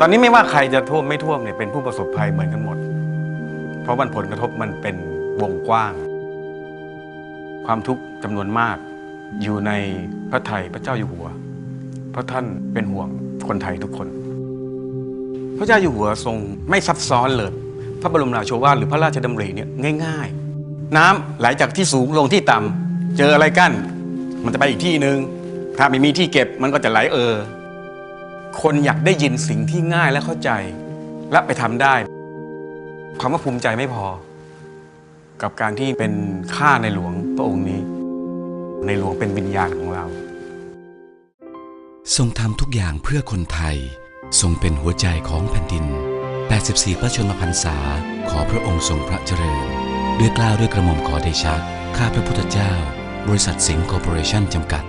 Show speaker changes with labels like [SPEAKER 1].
[SPEAKER 1] ตอนนี้ไม่ว่าใครจะท่วมไม่ท่วมเนี่ยเป็นผู้ประสบภัยเหมือนกันหมด เพราะมันผลกระทบมันเป็นวงกว้าง ความทุกข์จำนวนมาก อยู่ในพระไทยพระเจ้าอยู่หัว เพราะท่านเป็นห่วงคนไทยทุกคน พระเจ้าอยู่หัวทรงไม่ซับซ้อนเลย พระบรมราโชวาทหรือพระราชดำริเนี่ยง่าย ๆ น้ำไหลจากที่สูงลงที่ต่ำเจออะไรกั้น มันจะไปอีกที่หนึ่งถ้าไม่มีที่เก็บมันก็จะไหลเออ คนอยากได้ยินสิ่งที่ง่ายและเข้าใจ และไปทำได้ความว่าภูมิใจไม่พอ กับการที่เป็นข้าในหลวงพระองค์นี้ ในหลวงเป็นวิญญาณของเรา
[SPEAKER 2] ทรงทำทุกอย่างเพื่อคนไทย ทรงเป็นหัวใจของแผ่นดิน 84 พระชนมพรรษา ขอพระองค์ทรงพระเจริญ ด้วยกล้าวด้วยกระหม่อมขอเดชะ ข้าพระพุทธเจ้า บริษัทสิงห์คอร์ปอเรชั่นจำกัด